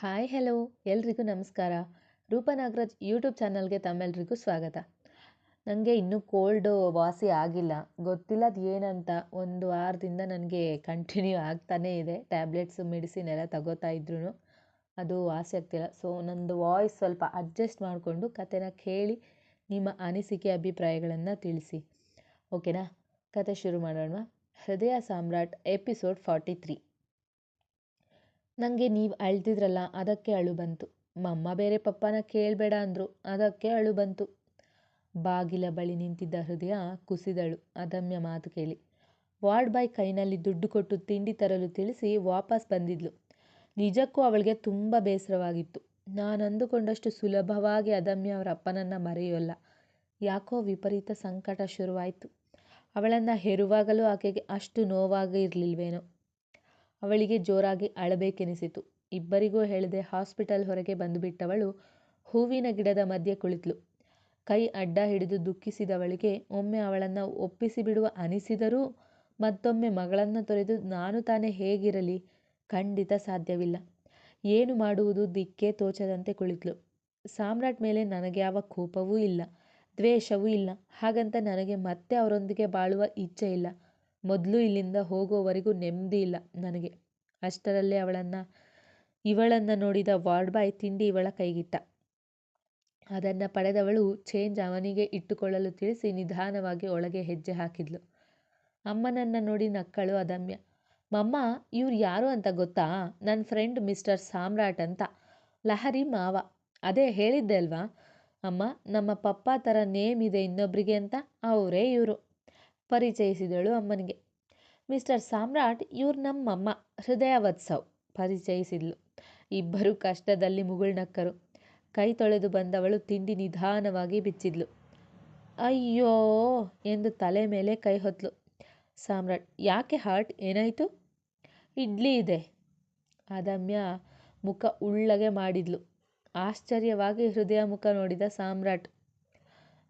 Hi hello ಎಲ್ರಿಗೂ ನಮಸ್ಕಾರ. ರೂಪ ನಾಗರಾಜ್ ಯೂಟ್ಯೂಬ್ ಚಾನಲ್ಗೆ ತಮ್ಮೆಲ್ರಿಗೂ ಸ್ವಾಗತ. ನನಗೆ ಇನ್ನೂ ಕೋಲ್ಡು ವಾಸಿ ಆಗಿಲ್ಲ. ಗೊತ್ತಿಲ್ಲ ಅದು ಏನಂತ ಒಂದು ವಾರದಿಂದ ನನಗೆ ಕಂಟಿನ್ಯೂ ಆಗ್ತಾನೇ ಇದೆ. ಟ್ಯಾಬ್ಲೆಟ್ಸು ಮೆಡಿಸಿನ್ ಎಲ್ಲ ತಗೋತಾ ಇದ್ರೂ ಅದು ವಾಸಿ ಆಗ್ತಿಲ್ಲ. ಸೊ ನಂದು ವಾಯ್ಸ್ ಸ್ವಲ್ಪ ಅಡ್ಜಸ್ಟ್ ಮಾಡಿಕೊಂಡು ಕತೆನ ಕೇಳಿ ನಿಮ್ಮ ಅನಿಸಿಕೆ, ಅಭಿಪ್ರಾಯಗಳನ್ನು ತಿಳಿಸಿ. ಓಕೆನಾ ಕತೆ ಶುರು ಮಾಡೋಣ ಹೃದಯ ಸಾಮ್ರಾಟ್ ಎಪಿಸೋಡ್ ಫಾರ್ಟಿ ತ್ರೀ ನನಗೆ ನೀವು ಅಳ್ತಿದ್ರಲ್ಲ ಅದಕ್ಕೆ ಅಳು ಬಂತು. ಮಮ್ಮ ಬೇರೆ ಪಪ್ಪನ ಕೇಳಬೇಡ ಅಂದರು, ಅದಕ್ಕೆ ಅಳು ಬಂತು. ಬಾಗಿಲ ಬಳಿ ನಿಂತಿದ್ದ ಹೃದಯ ಕುಸಿದಳು. ಅದಮ್ಯ ಮಾತು ಕೇಳಿ. ವಾರ್ಡ್ ಬಾಯ್ ಕೈನಲ್ಲಿ ದುಡ್ಡು ಕೊಟ್ಟು ತಿಂಡಿ ತರಲು ತಿಳಿಸಿ ವಾಪಸ್ ಬಂದಿದ್ಲು. ನಿಜಕ್ಕೂ ಅವಳಿಗೆ ತುಂಬ ಬೇಸರವಾಗಿತ್ತು. ನಾನು ಅಂದುಕೊಂಡಷ್ಟು ಸುಲಭವಾಗಿ ಅದಮ್ಯ ಅವರ ಅಪ್ಪನನ್ನು ಮರೆಯೋಲ್ಲ. ಯಾಕೋ ವಿಪರೀತ ಸಂಕಟ ಶುರುವಾಯಿತು. ಅವಳನ್ನು ಹೆರುವಾಗಲೂ ಆಕೆಗೆ ಅಷ್ಟು ನೋವಾಗಿರಲಿಲ್ವೇನೋ ಅವಳಿಗೆ ಜೋರಾಗಿ ಅಳಬೇಕೆನಿಸಿತು. ಇಬ್ಬರಿಗೂ ಹೇಳದೆ ಹಾಸ್ಪಿಟಲ್ ಹೊರಗೆ ಬಂದುಬಿಟ್ಟವಳು ಹೂವಿನ ಗಿಡದ ಮಧ್ಯೆ ಕುಳಿತಳು ಕೈ ಅಡ್ಡ ಹಿಡಿದು ದುಃಖಿಸಿದವಳಿಗೆ, ಒಮ್ಮೆ ಅವಳನ್ನು ಒಪ್ಪಿಸಿಬಿಡುವ ಅನಿಸಿದರೂ ಮತ್ತೊಮ್ಮೆ ಮಗಳನ್ನು ತೊರೆದು ನಾನು ತಾನೇ ಹೇಗಿರಲಿ ಖಂಡಿತ ಸಾಧ್ಯವಿಲ್ಲ. ಏನು ಮಾಡುವುದು ದಿಕ್ಕೇ ತೋಚದಂತೆ ಕುಳಿತಳು ಸಾಮ್ರಾಟ್ ಮೇಲೆ ನನಗೆ ಯಾವ ಕೋಪವೂ ಇಲ್ಲ, ದ್ವೇಷವೂ ಇಲ್ಲ, ಹಾಗಂತ ನನಗೆ ಮತ್ತೆ ಅವರೊಂದಿಗೆ ಬಾಳುವ ಇಚ್ಛೆ ಇಲ್ಲ. ಮೊದಲು ಇಲ್ಲಿಂದ ಹೋಗೋವರೆಗೂ ನೆಮ್ಮದಿ ಇಲ್ಲ ನನಗೆ. ಅಷ್ಟರಲ್ಲೇ ಅವಳನ್ನು, ಇವಳನ್ನು ನೋಡಿದ ವಾರ್ಡ್ ಬಾಯ್ ತಿಂಡಿ ಇವಳ ಕೈಗಿಟ್ಟ. ಅದನ್ನು ಪಡೆದವಳು ಚೇಂಜ್ ಅವನಿಗೆ ಇಟ್ಟುಕೊಳ್ಳಲು ತಿಳಿಸಿ ನಿಧಾನವಾಗಿ ಒಳಗೆ ಹೆಜ್ಜೆ ಹಾಕಿದ್ಲು. ಅಮ್ಮನನ್ನು ನೋಡಿ ನಕ್ಕಳು ಅದಮ್ಯ. ಮಮ್ಮ, ಇವ್ರು ಯಾರು ಅಂತ ಗೊತ್ತಾ? ನನ್ನ ಫ್ರೆಂಡ್ ಮಿಸ್ಟರ್ ಸಾಮ್ರಾಟ್ ಅಂತ. ಲಹರಿ ಮಾವ. ಅದೇ ಹೇಳಿದ್ದೆ ಅಲ್ವಾ? ಅಮ್ಮ, ನಮ್ಮ ಪಪ್ಪ ಥರ ನೇಮ್ ಇದೆ ಇನ್ನೊಬ್ಬರಿಗೆ ಅಂತ. ಅವರೇ ಇವರು. ಪರಿಚಯಿಸಿದಳು ಅಮ್ಮನಿಗೆ. ಮಿಸ್ಟರ್ ಸಾಮ್ರಾಟ್, ಇವ್ರು ನಮ್ಮಮ್ಮ ಹೃದಯ ವತ್ಸವ್ ಪರಿಚಯಿಸಿದ್ಲು. ಇಬ್ಬರು ಕಷ್ಟದಲ್ಲಿ ಮುಗುಳ್ನಕ್ಕರು. ಕೈ ತೊಳೆದು ಬಂದವಳು ತಿಂಡಿ ನಿಧಾನವಾಗಿ ಬಿಚ್ಚಿದ್ಲು. ಅಯ್ಯೋ, ಎಂದು ತಲೆ ಮೇಲೆ ಕೈ ಹೊತ್ತಲು ಸಾಮ್ರಾಟ್, ಯಾಕೆ ಹಾರ್ಟ್ ಏನಾಯಿತು? ಇಡ್ಲಿ ಇದೆ. ಅದಮ್ಯ ಮುಖ ಉಳ್ಳಗೆ ಮಾಡಿದ್ಲು. ಆಶ್ಚರ್ಯವಾಗಿ ಹೃದಯ ಮುಖ ನೋಡಿದ ಸಾಮ್ರಾಟ್.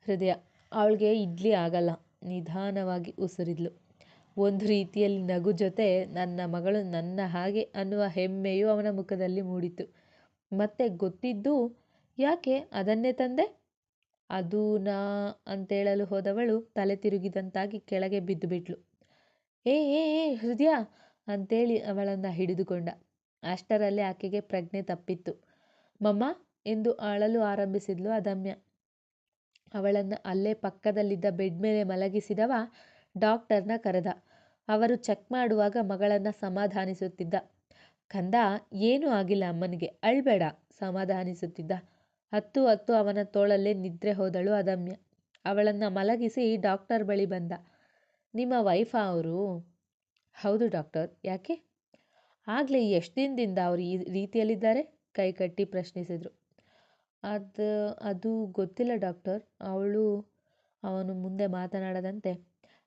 ಹೃದಯ, ಅವಳಿಗೆ ಇಡ್ಲಿ ಆಗಲ್ಲ. ನಿಧಾನವಾಗಿ ಉಸಿರಿದ್ಲು. ಒಂದು ರೀತಿಯಲ್ಲಿ ನಗು ಜೊತೆ ನನ್ನ ಮಗಳು ನನ್ನ ಹಾಗೆ ಅನ್ನುವ ಹೆಮ್ಮೆಯು ಅವನ ಮುಖದಲ್ಲಿ ಮೂಡಿತು. ಮತ್ತೆ ಗೊತ್ತಿದ್ದು, ಯಾಕೆ? ಅದನ್ನೇ ತಂದೆ? ಅದು ನಾ ಅಂತೇಳಲು ಹೋದವಳು ತಲೆ ತಿರುಗಿದಂತಾಗಿ ಕೆಳಗೆ ಬಿದ್ದು ಬಿಟ್ಲು ಏ ಏ ಏ, ಹೃದಯ! ಅಂತೇಳಿ ಅವಳನ್ನ ಹಿಡಿದುಕೊಂಡ. ಅಷ್ಟರಲ್ಲೇ ಆಕೆಗೆ ಪ್ರಜ್ಞೆ ತಪ್ಪಿತ್ತು. ಮಮ್ಮ ಎಂದು ಅಳಲು ಆರಂಭಿಸಿದ್ಲು ಅದಮ್ಯ ಅವಳನ್ನು ಅಲ್ಲೇ ಪಕ್ಕದಲ್ಲಿದ್ದ ಬೆಡ್ ಮೇಲೆ ಮಲಗಿಸಿದವ ಡಾಕ್ಟರ್ನ ಕರೆದ. ಅವರು ಚೆಕ್ ಮಾಡುವಾಗ ಮಗಳನ್ನು ಸಮಾಧಾನಿಸುತ್ತಿದ್ದ. ಕಂದ, ಏನೂ ಆಗಿಲ್ಲ ಅಮ್ಮನಿಗೆ, ಅಳ್ಬೇಡ, ಸಮಾಧಾನಿಸುತ್ತಿದ್ದ. ಹತ್ತು ಹತ್ತು ಅವನ ತೋಳಲ್ಲೇ ನಿದ್ರೆ ಹೋದಳು ಅದಮ್ಯ. ಅವಳನ್ನು ಮಲಗಿಸಿ ಡಾಕ್ಟರ್ ಬಳಿ ಬಂದ. ನಿಮ್ಮ ವೈಫಾ ಅವರು? ಹೌದು ಡಾಕ್ಟರ್. ಯಾಕೆ? ಆಗಲೇ ಎಷ್ಟು ದಿನದಿಂದ ಅವರು ಈ ರೀತಿಯಲ್ಲಿದ್ದಾರೆ? ಕೈ ಕಟ್ಟಿ ಪ್ರಶ್ನಿಸಿದರು. ಅದು ಅದು ಗೊತ್ತಿಲ್ಲ ಡಾಕ್ಟರ್. ಅವಳು ಅವನು ಮುಂದೆ ಮಾತನಾಡದಂತೆ,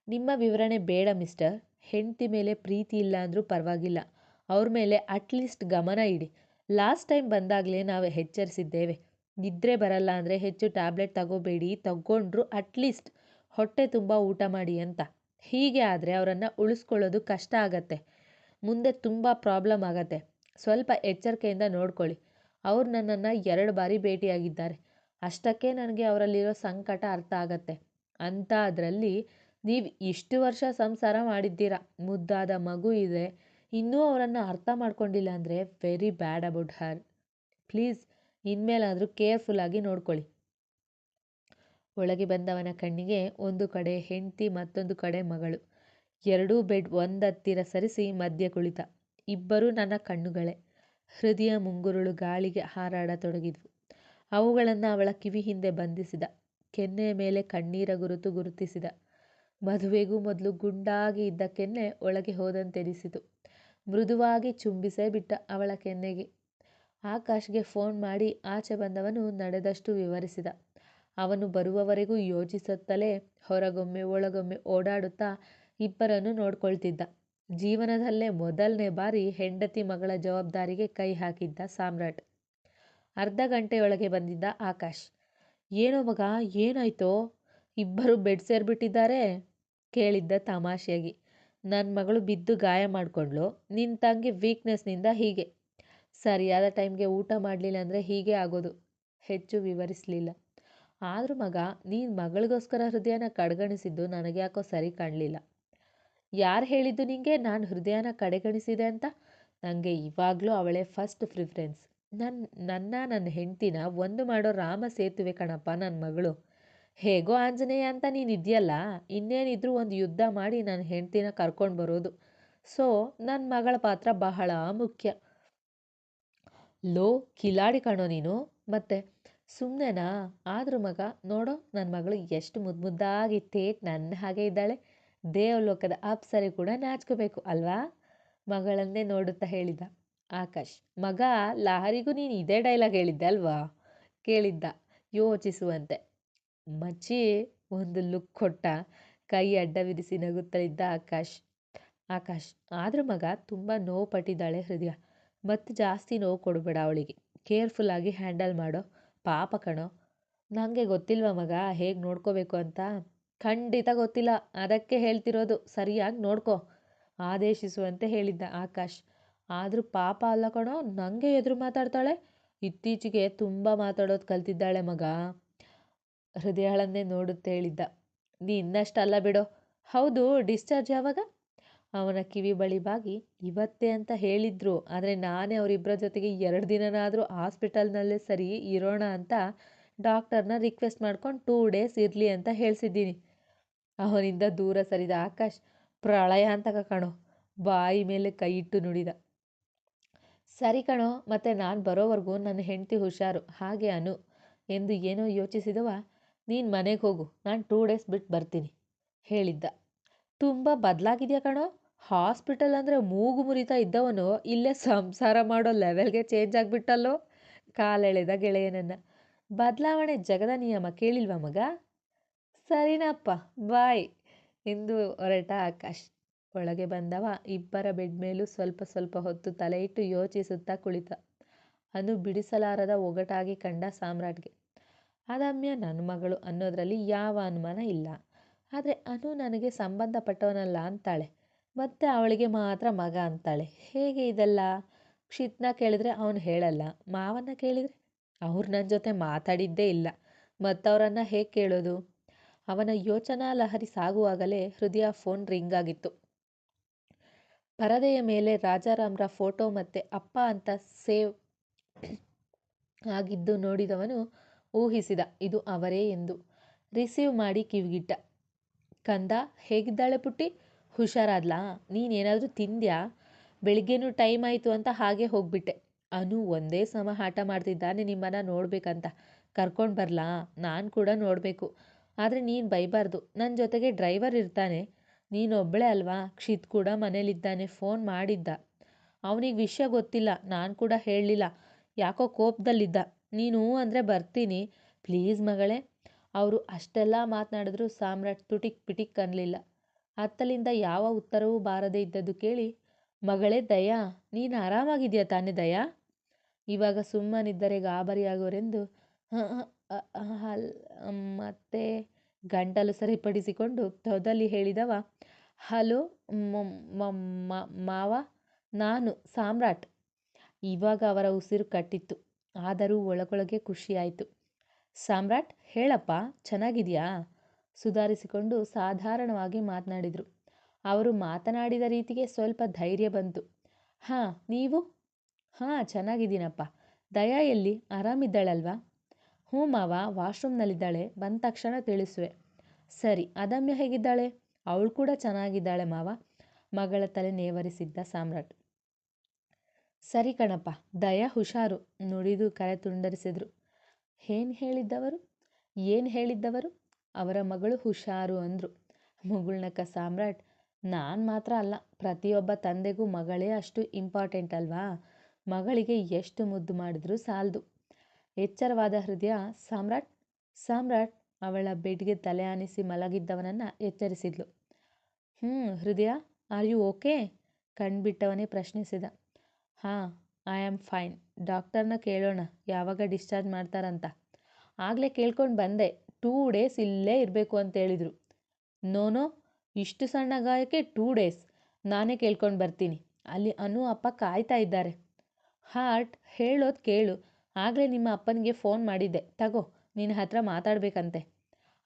ನಿಮ್ಮ ವಿವರಣೆ ಬೇಡ ಮಿಸ್ಟರ್. ಹೆಂಡತಿ ಮೇಲೆ ಪ್ರೀತಿ ಇಲ್ಲ ಅಂದರೂ ಪರವಾಗಿಲ್ಲ. ಅವ್ರ ಮೇಲೆ ಅಟ್ಲೀಸ್ಟ್ ಗಮನ ಇಡಿ. ಲಾಸ್ಟ್ ಟೈಮ್ ಬಂದಾಗಲೇ ನಾವು ಎಚ್ಚರಿಸಿದ್ದೇವೆ. ನಿದ್ರೆ ಬರಲ್ಲ ಅಂದರೆ ಹೆಚ್ಚು ಟ್ಯಾಬ್ಲೆಟ್ ತಗೋಬೇಡಿ. ತಗೊಂಡ್ರು ಅಟ್ಲೀಸ್ಟ್ ಹೊಟ್ಟೆ ತುಂಬ ಊಟ ಮಾಡಿ ಅಂತ. ಹೀಗೆ ಆದರೆ ಅವರನ್ನು ಉಳಿಸ್ಕೊಳ್ಳೋದು ಕಷ್ಟ ಆಗತ್ತೆ. ಮುಂದೆ ತುಂಬ ಪ್ರಾಬ್ಲಮ್ ಆಗತ್ತೆ. ಸ್ವಲ್ಪ ಎಚ್ಚರಿಕೆಯಿಂದ ನೋಡ್ಕೊಳ್ಳಿ. ಅವ್ರು ನನ್ನನ್ನು ಎರಡು ಬಾರಿ ಭೇಟಿಯಾಗಿದ್ದಾರೆ. ಅಷ್ಟಕ್ಕೆ ನನಗೆ ಅವರಲ್ಲಿರೋ ಸಂಕಟ ಅರ್ಥ ಆಗತ್ತೆ. ಅಂತ ಅದರಲ್ಲಿ ನೀವು ಇಷ್ಟು ವರ್ಷ ಸಂಸಾರ ಮಾಡಿದ್ದೀರಾ? ಮುದ್ದಾದ ಮಗು ಇದೆ. ಇನ್ನೂ ಅವರನ್ನು ಅರ್ಥ ಮಾಡ್ಕೊಂಡಿಲ್ಲ ಅಂದರೆ very bad about her please ಇನ್ಮೇಲಾದರೂ ಕೇರ್ಫುಲ್ಲಾಗಿ ನೋಡ್ಕೊಳ್ಳಿ. ಒಳಗೆ ಬಂದವನ ಕಣ್ಣಿಗೆ ಒಂದು ಕಡೆ ಹೆಂಡತಿ, ಮತ್ತೊಂದು ಕಡೆ ಮಗಳು. ಎರಡೂ ಬೆಡ್ ಒಂದತ್ತಿರ ಸರಿಸಿ ಮಧ್ಯ ಕುಳಿತ. ಇಬ್ಬರೂ ನನ್ನ ಕಣ್ಣುಗಳೇ. ಹೃದಯ ಮುಂಗುರುಳು ಗಾಳಿಗೆ ಹಾರಾಡತೊಡಗಿದ್ವು. ಅವುಗಳನ್ನು ಅವಳ ಕಿವಿ ಹಿಂದೆ ಬಂಧಿಸಿದ. ಕೆನ್ನೆಯ ಮೇಲೆ ಕಣ್ಣೀರ ಗುರುತು ಗುರುತಿಸಿದ. ಮದುವೆಗೂ ಮೊದಲು ಗುಂಡಾಗಿ ಇದ್ದ ಕೆನ್ನೆ ಒಳಗೆ ಹೋದಂತೆನಿಸಿತು. ಮೃದುವಾಗಿ ಚುಂಬಿಸೇ ಬಿಟ್ಟ ಅವಳ ಕೆನ್ನೆಗೆ. ಆಕಾಶ್ಗೆ ಫೋನ್ ಮಾಡಿ ಆಚೆ ಬಂದವನು ನಡೆದಷ್ಟು ವಿವರಿಸಿದ. ಅವನು ಬರುವವರೆಗೂ ಯೋಚಿಸುತ್ತಲೇ ಹೊರಗೊಮ್ಮೆ ಒಳಗೊಮ್ಮೆ ಓಡಾಡುತ್ತಾ ಇಬ್ಬರನ್ನು ನೋಡ್ಕೊಳ್ತಿದ್ದ. ಜೀವನದಲ್ಲೇ ಮೊದಲನೇ ಬಾರಿ ಹೆಂಡತಿ ಮಗಳ ಜವಾಬ್ದಾರಿಗೆ ಕೈ ಹಾಕಿದ್ದ ಸಾಮ್ರಾಟ್. ಅರ್ಧ ಗಂಟೆಯೊಳಗೆ ಬಂದಿದ್ದ ಆಕಾಶ್. ಏನೋ ಮಗ, ಏನಾಯ್ತೋ? ಇಬ್ಬರು ಬೆಡ್ ಸೇರಿಬಿಟ್ಟಿದ್ದಾರೆ? ಕೇಳಿದ್ದ ತಮಾಷೆಯಾಗಿ. ನನ್ನ ಮಗಳು ಬಿದ್ದು ಗಾಯ ಮಾಡಿಕೊಂಡ್ಳು. ನಿನ್ನ ತಂಗಿ ವೀಕ್ನೆಸ್ನಿಂದ ಹೀಗೆ. ಸರಿಯಾದ ಟೈಮ್ಗೆ ಊಟ ಮಾಡಲಿಲ್ಲ ಅಂದರೆ ಹೀಗೆ ಆಗೋದು. ಹೆಚ್ಚು ವಿವರಿಸಲಿಲ್ಲ. ಆದರೂ ಮಗ, ನೀನು ಮಗಳಿಗೋಸ್ಕರ ಹೃದಯನ ಕಡೆಗಣಿಸಿದ್ದು ನನಗೆ ಯಾಕೋ ಸರಿ ಕಾಣಲಿಲ್ಲ. ಯಾರು ಹೇಳಿದ್ದು ನಿನಗೆ ನಾನು ಹೃದಯನ ಕಡೆಗಣಿಸಿದೆ ಅಂತ? ನನಗೆ ಇವಾಗಲೂ ಅವಳೇ ಫಸ್ಟ್ ಪ್ರಿಫರೆನ್ಸ್ ನನ್ನ ನನ್ನ ನನ್ನ ಹೆಂಡ್ತಿನ ಒಂದು ಮಾಡೋ ರಾಮ ಸೇತುವೆ ಕಣಪ್ಪ ನನ್ನ ಮಗಳು. ಹೇಗೋ ಆಂಜನೇಯ ಅಂತ ನೀನು ಇದೆಯಲ್ಲ? ಇನ್ನೇನಿದ್ರೂ ಒಂದು ಯುದ್ಧ ಮಾಡಿ ನನ್ನ ಹೆಂಡ್ತಿನ ಕರ್ಕೊಂಡು ಬರೋದು. ಸೊ ನನ್ನ ಮಗಳ ಪಾತ್ರ ಬಹಳ ಮುಖ್ಯ. ಲೋ, ಕಿಲಾಡಿ ಕಣೋ ನೀನು. ಮತ್ತೆ ಸುಮ್ಮನೆನಾ ಆದರೂ ಮಗ, ನೋಡೋ ನನ್ನ ಮಗಳು ಎಷ್ಟು ಮುದ್ದು ಮುದ್ದಾಗಿ ತೇಟ್ ನನ್ನ ಹಾಗೆ ಇದ್ದಾಳೆ. ದೇವಲೋಕದ ಅಪ್ಸರೆ ಕೂಡ ನಾಚ್ಕೋಬೇಕು, ಅಲ್ವಾ? ಮಗಳನ್ನೇ ನೋಡುತ್ತಾ ಹೇಳಿದ ಆಕಾಶ್. ಮಗ, ಲಹರಿಗೂ ನೀನು ಇದೇ ಡೈಲಾಗ್ ಹೇಳಿದ್ದೆ ಅಲ್ವಾ? ಕೇಳಿದ್ದ, ಯೋಚಿಸುವಂತೆ. ಮಚ್ಚಿ, ಒಂದು ಲುಕ್ ಕೊಟ್ಟ, ಕೈ ಅಡ್ಡವಿರಿಸಿ ನಗುತ್ತಲಿದ್ದ ಆಕಾಶ್. ಆಕಾಶ್, ಆದರೂ ಮಗ, ತುಂಬ ನೋವು ಪಟ್ಟಿದ್ದಾಳೆ ಹೃದಯ. ಮತ್ತೆ ಜಾಸ್ತಿ ನೋವು ಕೊಡಬೇಡ ಅವಳಿಗೆ. ಕೇರ್ಫುಲ್ಲಾಗಿ ಹ್ಯಾಂಡಲ್ ಮಾಡೋ. ಪಾಪ ಕಣೋ. ನನಗೆ ಗೊತ್ತಿಲ್ವಾ ಮಗ, ಹೇಗೆ ನೋಡ್ಕೋಬೇಕು ಅಂತ? ಖಂಡಿತ ಗೊತ್ತಿಲ್ಲ. ಅದಕ್ಕೆ ಹೇಳ್ತಿರೋದು ಸರಿಯಾಗಿ ನೋಡ್ಕೋ, ಆದೇಶಿಸುವಂತೆ ಹೇಳಿದ್ದ ಆಕಾಶ್. ಆದರೂ ಪಾಪ ಅಲ್ಲ ಕಣೋ ನನಗೆ ಎದುರು ಮಾತಾಡ್ತಾಳೆ. ಇತ್ತೀಚೆಗೆ ತುಂಬ ಮಾತಾಡೋದು ಕಲ್ತಿದ್ದಾಳೆ ಮಗ. ಹೃದಯಗಳನ್ನೇ ನೋಡುತ್ತೆ ಹೇಳಿದ್ದ. ನೀ ಇನ್ನಷ್ಟಲ್ಲ ಬಿಡೋ. ಹೌದು, ಡಿಸ್ಚಾರ್ಜ್ ಯಾವಾಗ? ಅವನ ಕಿವಿ ಬಳಿ ಬಾಗಿ, ಇವತ್ತೇ ಅಂತ ಹೇಳಿದ್ರು. ಆದರೆ ನಾನೇ ಅವರಿಬ್ಬರ ಜೊತೆಗೆ ಎರಡು ದಿನನಾದರೂ ಹಾಸ್ಪಿಟಲ್ನಲ್ಲೇ ಸರಿ ಇರೋಣ ಅಂತ ಡಾಕ್ಟರ್ನ ರಿಕ್ವೆಸ್ಟ್ ಮಾಡ್ಕೊಂಡು ಟೂ ಡೇಸ್ ಇರಲಿ ಅಂತ ಹೇಳಿಸಿದ್ದೀನಿ. ಅವನಿಂದ ದೂರ ಸರಿದ ಆಕಾಶ್ ಪ್ರಳಯ ಅಂತ ಕಣೋ, ಬಾಯಿ ಮೇಲೆ ಕೈ ಇಟ್ಟು ನುಡಿದ. ಸರಿ ಕಣೋ, ಮತ್ತೆ ನಾನು ಬರೋವರೆಗೂ ನನ್ನ ಹೆಂಡತಿ ಹುಷಾರು. ಹಾಗೆ ಅನು ಎಂದು ಏನೋ ಯೋಚಿಸಿದವ, ನೀನು ಮನೆಗೆ ಹೋಗು, ನಾನು ಟೂ ಡೇಸ್ ಬಿಟ್ಟು ಬರ್ತೀನಿ, ಹೇಳಿದ್ದ. ತುಂಬ ಬದಲಾಗಿದೆಯಾ ಕಣೋ? ಹಾಸ್ಪಿಟಲ್ ಅಂದರೆ ಮೂಗು ಮುರಿತಾ ಇದ್ದವನು, ಇಲ್ಲೇ ಸಂಸಾರ ಮಾಡೋ ಲೆವೆಲ್ಗೆ ಚೇಂಜ್ ಆಗಿಬಿಟ್ಟಲ್ಲೋ? ಕಾಲೆಳೆದ ಗೆಳೆಯನನ್ನು. ಬದಲಾವಣೆ ಜಗದ ನಿಯಮ ಕೇಳಿಲ್ವಾ ಮಗ? ಸರಿನಪ್ಪ, ಬಾಯ್. ಎಂದು ಹೊರಟ ಆಕಾಶ್. ಒಳಗೆ ಬಂದವ ಇಬ್ಬರ ಬೆಡ್ ಮೇಲೂ ಸ್ವಲ್ಪ ಸ್ವಲ್ಪ ಹೊತ್ತು ತಲೆ ಇಟ್ಟು ಯೋಚಿಸುತ್ತಾ ಕುಳಿತ. ಅನು ಬಿಡಿಸಲಾರದ ಒಗಟಾಗಿ ಕಂಡ ಸಾಮ್ರಾಟ್ಗೆ ಅದಮ್ಯ ನನ್ನ ಮಗಳು ಅನ್ನೋದರಲ್ಲಿ ಯಾವ ಅನುಮಾನ ಇಲ್ಲ. ಆದರೆ ಅನು ನನಗೆ ಸಂಬಂಧಪಟ್ಟವನಲ್ಲ ಅಂತಾಳೆ. ಮತ್ತೆ ಅವಳಿಗೆ ಮಾತ್ರ ಮಗ ಅಂತಾಳೆ. ಹೇಗೆ ಇದೆಲ್ಲ? ಕ್ಷಿತ್ನ ಕೇಳಿದ್ರೆ ಅವನು ಹೇಳಲ್ಲ. ಮಾವನ್ನ ಕೇಳಿದರೆ? ಅವ್ರು ನನ್ನ ಜೊತೆ ಮಾತಾಡಿದ್ದೇ ಇಲ್ಲ. ಮತ್ತವರನ್ನು ಹೇಗೆ ಕೇಳೋದು? ಅವನ ಯೋಚನಾ ಲಹರಿ ಸಾಗುವಾಗಲೇ ಹೃದಯ ಫೋನ್ ರಿಂಗ್ ಆಗಿತ್ತು. ಪರದೆಯ ಮೇಲೆ ರಾಜಾರಾಮ್ರ ಫೋಟೋ ಮತ್ತೆ ಅಪ್ಪ ಅಂತ ಸೇವ್ ಆಗಿದ್ದು ನೋಡಿದವನು ಊಹಿಸಿದ, ಇದು ಅವರೇ ಎಂದು. ರಿಸೀವ್ ಮಾಡಿ ಕಿವಿಗಿಟ್ಟ. ಕಂದ, ಹೇಗಿದ್ದಾಳೆ ಪುಟ್ಟಿ? ಹುಷಾರಾದ್ಲಾ? ನೀನೇನಾದರೂ ತಿಂದ್ಯಾ? ಬೆಳಿಗ್ಗೆನೂ ಟೈಮ್ ಆಯಿತು ಅಂತ ಹಾಗೆ ಹೋಗ್ಬಿಟ್ಟೆ. ಅನು ಒಂದೇ ಸಮ ಆಟ ಮಾಡ್ತಿದ್ದಾನೆ ನಿಮ್ಮನ್ನ ನೋಡ್ಬೇಕಂತ. ಕರ್ಕೊಂಡು ಬರ್ಲಾ? ನಾನು ಕೂಡ ನೋಡಬೇಕು. ಆದರೆ ನೀನು ಬೈಬಾರ್ದು. ನನ್ನ ಜೊತೆಗೆ ಡ್ರೈವರ್ ಇರ್ತಾನೆ. ನೀನೊಬ್ಬಳೇ ಅಲ್ವಾ? ಕ್ಷಿತ್ ಕೂಡ ಮನೇಲಿದ್ದಾನೆ, ಫೋನ್ ಮಾಡಿದ್ದ. ಅವನಿಗೆ ವಿಷಯ ಗೊತ್ತಿಲ್ಲ, ನಾನು ಕೂಡ ಹೇಳಲಿಲ್ಲ. ಯಾಕೋ ಕೋಪದಲ್ಲಿದ್ದ. ನೀನು ಅಂದರೆ ಬರ್ತೀನಿ. ಪ್ಲೀಸ್ ಮಗಳೇ. ಅವರು ಅಷ್ಟೆಲ್ಲ ಮಾತನಾಡಿದ್ರು ಸಾಮ್ರಾಟ್ ತುಟಿಕ್ ಪಿಟಿಕ್ ಅನ್ನಲಿಲ್ಲ ಅತ್ತಲಿಂದ ಯಾವ ಉತ್ತರವೂ ಬಾರದೇ ಇದ್ದದ್ದು ಕೇಳಿ, ಮಗಳೇ ದಯಾ, ನೀನು ಆರಾಮಾಗಿದೆಯಾ ತಾನೇ ದಯಾ? ಇವಾಗ ಸುಮ್ಮನಿದ್ದರೆ ಗಾಬರಿಯಾಗೋರೆಂದು ಹಲ್ ಮತ್ತು ಗಂಟಲು ಸರಿಪಡಿಸಿಕೊಂಡು ತೊದಲಿ ಹೇಳಿದವ, ಹಲೋ ಮಾವ, ನಾನು ಸಾಮ್ರಾಟ್. ಇವಾಗ ಅವರ ಉಸಿರು ಕಟ್ಟಿತ್ತು, ಆದರೂ ಒಳಗೊಳಗೆ ಖುಷಿಯಾಯಿತು. ಸಾಮ್ರಾಟ್, ಹೇಳಪ್ಪ, ಚೆನ್ನಾಗಿದೆಯಾ? ಸುಧಾರಿಸಿಕೊಂಡು ಸಾಧಾರಣವಾಗಿ ಮಾತನಾಡಿದರು. ಅವರು ಮಾತನಾಡಿದ ರೀತಿಗೆ ಸ್ವಲ್ಪ ಧೈರ್ಯ ಬಂತು. ಹಾಂ, ನೀವು? ಹಾಂ, ಚೆನ್ನಾಗಿದ್ದೀನಪ್ಪ. ದಯಾ, ಎಲ್ಲಿ? ಆರಾಮಿದ್ದಾಳಲ್ವಾ? ಹ್ಞೂ ಮಾವ ವಾಶ್ರೂಮ್ನಲ್ಲಿದ್ದಾಳೆ, ಬಂದ ತಕ್ಷಣ ತಿಳಿಸುವೆ. ಸರಿ ಅದಮ್ಯ ಹೇಗಿದ್ದಾಳೆ? ಅವಳು ಕೂಡ ಚೆನ್ನಾಗಿದ್ದಾಳೆ ಮಾವ. ಮಗಳ ತಲೆ ನೇವರಿಸಿದ್ದ ಸಾಮ್ರಾಟ್. ಸರಿ ಕಣಪ್ಪ, ದಯಾ, ಹುಷಾರು. ನುಡಿದು ಕರೆ ತುಂಡರಿಸಿದ್ರು. ಏನು ಹೇಳಿದ್ದವರು? ಏನು ಹೇಳಿದ್ದವರು? ಅವರ ಮಗಳು ಹುಷಾರು ಅಂದರು. ಮುಗುಳ್ನಕ್ಕ ಸಾಮ್ರಾಟ್, ನಾನು ಮಾತ್ರ ಅಲ್ಲ, ಪ್ರತಿಯೊಬ್ಬ ತಂದೆಗೂ ಮಗಳೇ ಅಷ್ಟು ಇಂಪಾರ್ಟೆಂಟ್ ಅಲ್ವಾ? ಮಗಳಿಗೆ ಎಷ್ಟು ಮುದ್ದು ಮಾಡಿದ್ರೂ ಸಾಲದು. ಎಚ್ಚರವಾದ ಹೃದಯ, ಸಾಮ್ರಾಟ್ ಸಾಮ್ರಾಟ್ ಅವಳ ಬೆಡ್ಗೆ ತಲೆ ಆನಿಸಿ ಮಲಗಿದ್ದವನನ್ನು ಎಚ್ಚರಿಸಿದ್ಲು. ಹ್ಞೂ ಹೃದಯ, ಆರ್ ಯು ಓಕೆ? ಕಣ್ಬಿಟ್ಟವನೇ ಪ್ರಶ್ನಿಸಿದ. ಹಾಂ, ಐ ಆಮ್ ಫೈನ್. ಡಾಕ್ಟರ್ನ ಕೇಳೋಣ, ಯಾವಾಗ ಡಿಸ್ಚಾರ್ಜ್ ಮಾಡ್ತಾರಂತ. ಆಗಲೇ ಕೇಳ್ಕೊಂಡು ಬಂದೆ. ಟೂ ಡೇಸ್ ಇಲ್ಲೇ ಇರಬೇಕು ಅಂತ ಹೇಳಿದರು. ನೋನೋ, ಇಷ್ಟು ಸಣ್ಣ ಗಾಯಕ್ಕೆ ಟೂ ಡೇಸ್. ನಾನೇ ಕೇಳ್ಕೊಂಡು ಬರ್ತೀನಿ. ಅಲ್ಲಿ ಅನು ಅಪ್ಪ ಕಾಯ್ತಾ ಇದ್ದಾರೆ. ಹಾರ್ಟ್, ಹೇಳೋದು ಕೇಳು. ಆಗಲೇ ನಿಮ್ಮ ಅಪ್ಪನಿಗೆ ಫೋನ್ ಮಾಡಿದ್ದೆ. ತಗೋ, ನಿನ್ನ ಹತ್ರ ಮಾತಾಡಬೇಕಂತೆ.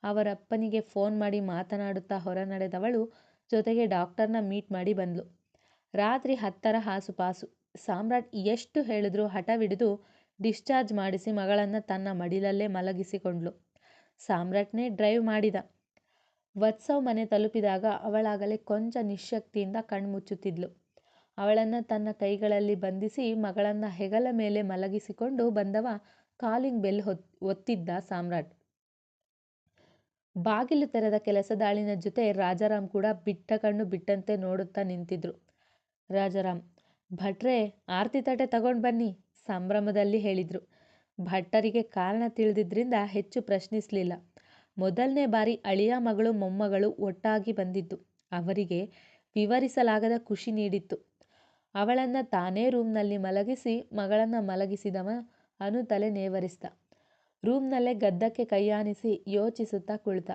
ಅವರ ಅಪ್ಪನಿಗೆ ಫೋನ್ ಮಾಡಿ ಮಾತನಾಡುತ್ತಾ ಹೊರ ನಡೆದವಳು ಜೊತೆಗೆ ಡಾಕ್ಟರ್ನ ಮೀಟ್ ಮಾಡಿ ಬಂದ್ಲು. ರಾತ್ರಿ ಹತ್ತರ ಆಸುಪಾಸು ಸಾಮ್ರಾಟ್ ಎಷ್ಟು ಹೇಳಿದ್ರೂ ಹಠವಿಡಿದು ಡಿಸ್ಚಾರ್ಜ್ ಮಾಡಿಸಿ ಮಗಳನ್ನು ತನ್ನ ಮಡಿಲಲ್ಲೇ ಮಲಗಿಸಿಕೊಂಡ್ಳು. ಸಾಮ್ರಾಟ್ನೇ ಡ್ರೈವ್ ಮಾಡಿದ. ವತ್ಸವ್ ಮನೆ ತಲುಪಿದಾಗ ಅವಳಾಗಲೇ ಕೊಂಚ ನಿಶ್ಶಕ್ತಿಯಿಂದ ಕಣ್ಮುಚ್ಚುತ್ತಿದ್ಲು. ಅವಳನ್ನು ತನ್ನ ಕೈಗಳಲ್ಲಿ ಬಂಧಿಸಿ ಮಗಳನ್ನ ಹೆಗಲ ಮೇಲೆ ಮಲಗಿಸಿಕೊಂಡು ಬಂದವ ಕಾಲಿಂಗ್ ಬೆಲ್ ಒತ್ತಿದ್ದ ಸಾಮ್ರಾಟ್. ಬಾಗಿಲು ತೆರೆದ ಕೆಲಸದಾಳಿನ ಜೊತೆ ರಾಜಾರಾಮ್ ಕೂಡ ಬಿಟ್ಟ ಕಣ್ಣು ಬಿಟ್ಟಂತೆ ನೋಡುತ್ತಾ ನಿಂತಿದ್ರು. ರಾಜಾರಾಮ್, ಭಟ್ರೆ, ಆರ್ತಿ ತಟೆ ತಗೊಂಡು ಬನ್ನಿ, ಸಂಭ್ರಮದಲ್ಲಿ ಹೇಳಿದ್ರು. ಭಟ್ಟರಿಗೆ ಕಾರಣ ತಿಳಿದಿದ್ರಿಂದ ಹೆಚ್ಚು ಪ್ರಶ್ನಿಸಲಿಲ್ಲ. ಮೊದಲನೇ ಬಾರಿ ಅಳಿಯ ಮಗಳು ಮೊಮ್ಮಗಳು ಒಟ್ಟಾಗಿ ಬಂದಿದ್ದು. ಅವರಿಗೆ ವಿವರಿಸಲಾಗದ ಖುಷಿ ನೀಡಿತ್ತು. ಅವಳನ್ನು ತಾನೇ ರೂಮ್ನಲ್ಲಿ ಮಲಗಿಸಿ, ಮಗಳನ್ನು ಮಲಗಿಸಿದವ ಅನು ತಲೆ ನೇವರಿಸಿದ. ರೂಮ್ನಲ್ಲೇ ಗದ್ದಕ್ಕೆ ಕೈಯಾನಿಸಿ ಯೋಚಿಸುತ್ತಾ ಕುಳಿತ.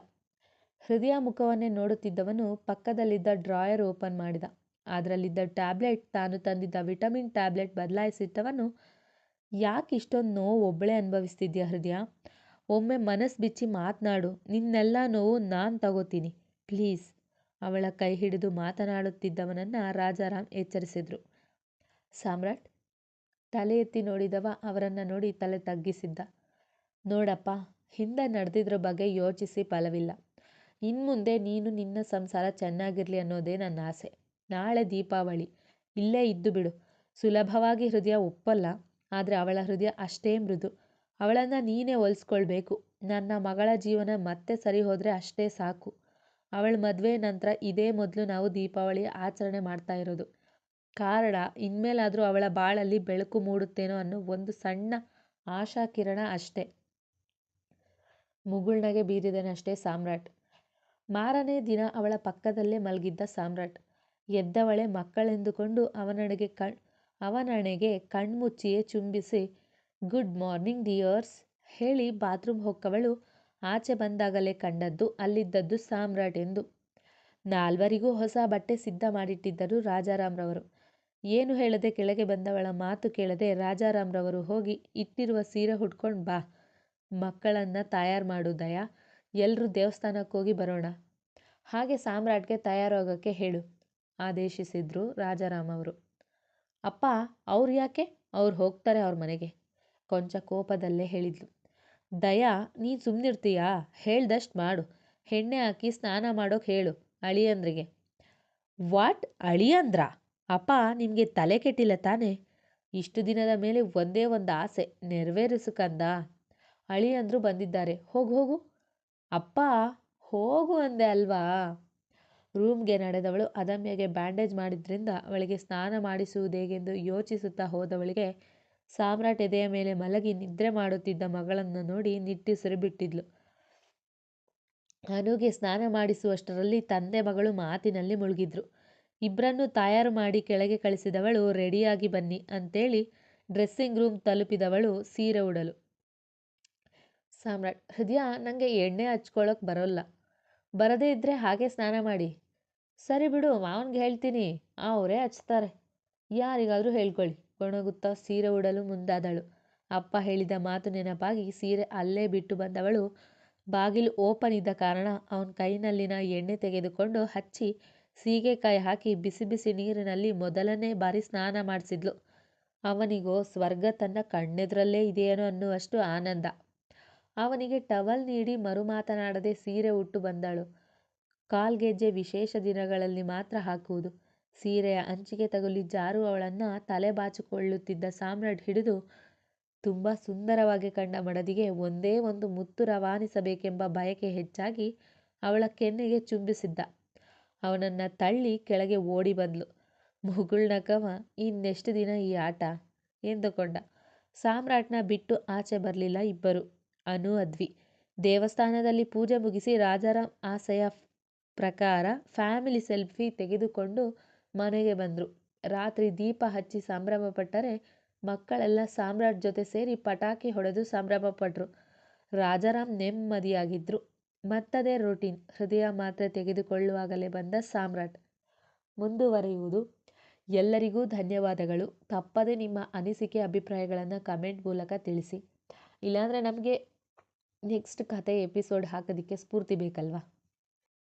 ಹೃದಯ ಮುಖವನ್ನೇ ನೋಡುತ್ತಿದ್ದವನು ಪಕ್ಕದಲ್ಲಿದ್ದ ಡ್ರಾಯರ್ ಓಪನ್ ಮಾಡಿದ. ಅದರಲ್ಲಿದ್ದ ಟ್ಯಾಬ್ಲೆಟ್ ತಾನು ತಂದಿದ್ದ ವಿಟಮಿನ್ ಟ್ಯಾಬ್ಲೆಟ್ ಬದಲಾಯಿಸಿಟ್ಟವನು, ಯಾಕೆ ಇಷ್ಟೊಂದು ನೋವು ಒಬ್ಬಳೇ ಅನುಭವಿಸ್ತಿದ್ಯಾ ಹೃದಯ? ಒಮ್ಮೆ ಮನಸ್ಸು ಬಿಚ್ಚಿ ಮಾತನಾಡು. ನಿನ್ನೆಲ್ಲ ನೋವು ನಾನು ತಗೋತೀನಿ. ಪ್ಲೀಸ್. ಅವಳ ಕೈ ಹಿಡಿದು ಮಾತನಾಡುತ್ತಿದ್ದವನನ್ನು ರಾಜಾರಾಮ್ ಎಚ್ಚರಿಸಿದ್ರು. ಸಾಮ್ರಾಟ್? ತಲೆ ಎತ್ತಿ ನೋಡಿದವ ಅವರನ್ನು ನೋಡಿ ತಲೆ ತಗ್ಗಿಸಿದ್ದ. ನೋಡಪ್ಪ, ಹಿಂದೆ ನಡೆದಿದ್ರ ಬಗ್ಗೆ ಯೋಚಿಸಿ ಫಲವಿಲ್ಲ. ಇನ್ಮುಂದೆ ನೀನು ನಿನ್ನ ಸಂಸಾರ ಚೆನ್ನಾಗಿರಲಿ ಅನ್ನೋದೇ ನನ್ನ ಆಸೆ. ನಾಳೆ ದೀಪಾವಳಿ. ಇಲ್ಲೇ ಇದ್ದು ಬಿಡು. ಸುಲಭವಾಗಿ ಹೃದಯ ಒಪ್ಪಲ್ಲ ಆದರೆ ಅವಳ ಹೃದಯ ಅಷ್ಟೇ ಮೃದು. ಅವಳನ್ನು ನೀನೇ ಹೊಲಿಸ್ಕೊಳ್ಬೇಕು. ನನ್ನ ಮಗಳ ಜೀವನ ಮತ್ತೆ ಸರಿ ಹೋದರೆ ಅಷ್ಟೇ ಸಾಕು. ಅವಳ ಮದುವೆ ನಂತರ ಇದೇ ಮೊದಲು ನಾವು ದೀಪಾವಳಿ ಆಚರಣೆ ಮಾಡ್ತಾ ಇರೋದು. ಕಾರಣ ಇನ್ಮೇಲಾದರೂ ಅವಳ ಬಾಳಲ್ಲಿ ಬೆಳಕು ಮೂಡುತ್ತೇನೋ ಅನ್ನೋ ಒಂದು ಸಣ್ಣ ಆಶಾ ಕಿರಣ ಅಷ್ಟೇ. ಮುಗುಳ್ನಗೆ ಬೀರಿದನಷ್ಟೇ ಸಾಮ್ರಾಟ್. ಮಾರನೇ ದಿನ ಅವಳ ಪಕ್ಕದಲ್ಲೇ ಮಲಗಿದ್ದ ಸಾಮ್ರಾಟ್. ಎದ್ದವಳೆ ಮಕ್ಕಳೆಂದುಕೊಂಡು ಅವನಡೆಗೆ ಕಣ್ ಅವನಣೆಗೆ ಕಣ್ಮುಚ್ಚಿಯೇ ಚುಂಬಿಸಿ, ಗುಡ್ ಮಾರ್ನಿಂಗ್ ಡಿಯರ್ಸ್ ಹೇಳಿ ಬಾತ್ರೂಮ್ ಹೊಕ್ಕವಳು ಆಚೆ ಬಂದಾಗಲೇ ಕಂಡದ್ದು ಅಲ್ಲಿದ್ದದ್ದು ಸಾಮ್ರಾಟ್ ಎಂದು. ನಾಲ್ವರಿಗೂ ಹೊಸ ಬಟ್ಟೆ ಸಿದ್ಧ ಮಾಡಿಟ್ಟಿದ್ದರು ರಾಜಾರಾಮ್ರವರು. ಏನು ಹೇಳದೆ ಕೆಳಗೆ ಬಂದವಳ ಮಾತು ಕೇಳದೆ ರಾಜಾರಾಮ್ರವರು ಹೋಗಿ ಇಟ್ಟಿರುವ ಸೀರೆ ಹುಡ್ಕೊಂಡು ಬಾ, ಮಕ್ಕಳನ್ನು ತಯಾರು ಮಾಡು ದಯಾ ಎಲ್ಲರೂ ದೇವಸ್ಥಾನಕ್ಕೆ ಹೋಗಿ ಬರೋಣ. ಹಾಗೆ ಸಾಮ್ರಾಟ್ಗೆ ತಯಾರಾಗೋಕ್ಕೆ ಹೇಳು, ಆದೇಶಿಸಿದ್ರು ರಾಜಾರಾಮ್ ಅವರು ಅಪ್ಪ, ಅವ್ರು ಯಾಕೆ? ಅವ್ರು ಹೋಗ್ತಾರೆ ಅವ್ರ ಮನೆಗೆ, ಕೊಂಚ ಕೋಪದಲ್ಲೇ ಹೇಳಿದ್ಲು. ದಯಾ ನೀನು ಸುಮ್ಮನಿರ್ತೀಯಾ ಹೇಳ್ದಷ್ಟು ಮಾಡು ಹೆಣ್ಣೆ ಹಾಕಿ ಸ್ನಾನ ಮಾಡೋಕೆ ಹೇಳು ಅಳಿಯಂದ್ರಿಗೆ. ವಾಟ್? ಅಳಿಯಂದ್ರ? ಅಪ್ಪ ನಿಮಗೆ ತಲೆ ಕೆಟ್ಟಿಲ್ಲ ತಾನೆ? ಇಷ್ಟು ದಿನದ ಮೇಲೆ ಒಂದೇ ಒಂದು ಆಸೆ ನೆರವೇರಿಸು ಕಂದ. ಅಳಿಯಂದ್ರು ಬಂದಿದ್ದಾರೆ. ಹೋಗು ಹೋಗು. ಅಪ್ಪ, ಹೋಗು ಅಂದೆ ಅಲ್ವಾ? ರೂಮ್ಗೆ ನಡೆದವಳು ಅದಮ್ಯಗೆ ಬ್ಯಾಂಡೇಜ್ ಮಾಡಿದ್ರಿಂದ ಅವಳಿಗೆ ಸ್ನಾನ ಮಾಡಿಸುವುದೇಗೆಂದು ಯೋಚಿಸುತ್ತಾ ಹೋದವಳಿಗೆ ಸಾಮ್ರಾಟ್ ಎದೆಯ ಮೇಲೆ ಮಲಗಿ ನಿದ್ರೆ ಮಾಡುತ್ತಿದ್ದ ಮಗಳನ್ನು ನೋಡಿ ನಿಟ್ಟುಸಿರು ಬಿಟ್ಟಿದ್ಲು ಅನುಗೆ ಸ್ನಾನ ಮಾಡಿಸುವಷ್ಟರಲ್ಲಿ ತಂದೆ ಮಗಳು ಮಾತಿನಲ್ಲಿ ಮುಳುಗಿದ್ರು. ಇಬ್ಬರನ್ನು ತಯಾರು ಮಾಡಿ ಕೆಳಗೆ ಕಳಿಸಿದವಳು, ರೆಡಿಯಾಗಿ ಬನ್ನಿ ಅಂತೇಳಿ ಡ್ರೆಸ್ಸಿಂಗ್ ರೂಮ್ ತಲುಪಿದವಳು ಸೀರೆ ಉಡಲು. ಸಾಮ್ರಾಟ್, ಹೃದಯ ನನಗೆ ಎಣ್ಣೆ ಹಚ್ಕೊಳ್ಳೋಕೆ ಬರೋಲ್ಲ. ಬರದೇ ಇದ್ದರೆ ಹಾಗೆ ಸ್ನಾನ ಮಾಡಿ. ಸರಿ ಬಿಡು, ಮಾವನ್ಗೆ ಹೇಳ್ತೀನಿ. ಅವರೇ ಹಚ್ತಾರೆ. ಯಾರಿಗಾದರೂ ಹೇಳ್ಕೊಳ್ಳಿ. ಗೊಣಗುತ್ತಾ ಸೀರೆ ಉಡಲು ಮುಂದಾದಳು. ಅಪ್ಪ ಹೇಳಿದ ಮಾತು ನೆನಪಾಗಿ ಸೀರೆ ಅಲ್ಲೇ ಬಿಟ್ಟು ಬಂದವಳು. ಬಾಗಿಲು ಓಪನ್ ಇದ್ದ ಕಾರಣ ಅವನ ಕೈನಲ್ಲಿನ ಎಣ್ಣೆ ತೆಗೆದುಕೊಂಡು ಹಚ್ಚಿ ಸೀಗೆಕಾಯಿ ಹಾಕಿ ಬಿಸಿ ಬಿಸಿ ನೀರಿನಲ್ಲಿ ಮೊದಲನೇ ಬಾರಿ ಸ್ನಾನ ಮಾಡಿಸಿದ್ಲು. ಅವನಿಗೋ ಸ್ವರ್ಗ ತನ್ನ ಕಣ್ಣೆದುರಲ್ಲೇ ಇದೆಯೇನೋ ಅನ್ನುವಷ್ಟು ಆನಂದ. ಅವನಿಗೆ ಟವಲ್ ನೀಡಿ ಮರು ಮಾತನಾಡದೆ ಸೀರೆ ಉಟ್ಟು ಬಂದಳು. ಕಾಲ್ಗೆಜ್ಜೆ ವಿಶೇಷ ದಿನಗಳಲ್ಲಿ ಮಾತ್ರ ಹಾಕುವುದು. ಸೀರೆಯ ಅಂಚಿಗೆ ತಗುಲಿ ಜಾರು ಅವಳನ್ನು ತಲೆ ಬಾಚಿಕೊಳ್ಳುತ್ತಿದ್ದ ಸಾಮ್ರಾಟ್ ಹಿಡಿದು, ತುಂಬ ಸುಂದರವಾಗಿ ಕಂಡ ಮಡದಿಗೆ ಒಂದೇ ಒಂದು ಮುತ್ತು ರವಾನಿಸಬೇಕೆಂಬ ಬಯಕೆ ಹೆಚ್ಚಾಗಿ ಅವಳ ಕೆನ್ನೆಗೆ ಚುಂಬಿಸಿದ್ದ. ಅವನನ್ನು ತಳ್ಳಿ ಕೆಳಗೆ ಓಡಿ ಬಂದ್ಲು. ಮುಗುಳ್ನಕವ ಇನ್ನೆಷ್ಟು ದಿನ ಈ ಆಟ? ಎಂದುಕೊಂಡ. ಸಾಮ್ರಾಟ್ನ ಬಿಟ್ಟು ಆಚೆ ಬರಲಿಲ್ಲ ಇಬ್ಬರು. ಅನು, ಅದ್ವಿ. ದೇವಸ್ಥಾನದಲ್ಲಿ ಪೂಜೆ ಮುಗಿಸಿ ರಾಜಾರಾಮ್ ಆಸೆಯ ಪ್ರಕಾರ ಫ್ಯಾಮಿಲಿ ಸೆಲ್ಫಿ ತೆಗೆದುಕೊಂಡು ಮನೆಗೆ ಬಂದರು. ರಾತ್ರಿ ದೀಪ ಹಚ್ಚಿ ಸಂಭ್ರಮಪಟ್ಟರೆ ಮಕ್ಕಳೆಲ್ಲ ಸಾಮ್ರಾಟ್ ಜೊತೆ ಸೇರಿ ಪಟಾಕಿ ಹೊಡೆದು ಸಂಭ್ರಮಪಟ್ಟರು ರಾಜಾರಾಮ್ ನೆಮ್ಮದಿಯಾಗಿದ್ದರು ಮತ್ತದೇ ರೂಟೀನ್ ಹೃದಯ ಮಾತ್ರೆ ತೆಗೆದುಕೊಳ್ಳುವಾಗಲೇ ಬಂದ ಸಾಮ್ರಾಟ್. ಮುಂದುವರಿಯುವುದು. ಎಲ್ಲರಿಗೂ ಧನ್ಯವಾದಗಳು. ತಪ್ಪದೆ ನಿಮ್ಮ ಅನಿಸಿಕೆ, ಅಭಿಪ್ರಾಯಗಳನ್ನು ಕಮೆಂಟ್ ಮೂಲಕ ತಿಳಿಸಿ. ಇಲ್ಲಾಂದರೆ ನಮಗೆ ನೆಕ್ಸ್ಟ್ ಕತೆ ಎಪಿಸೋಡ್ ಹಾಕೋದಕ್ಕೆ ಸ್ಫೂರ್ತಿ ಬೇಕಲ್ವಾ?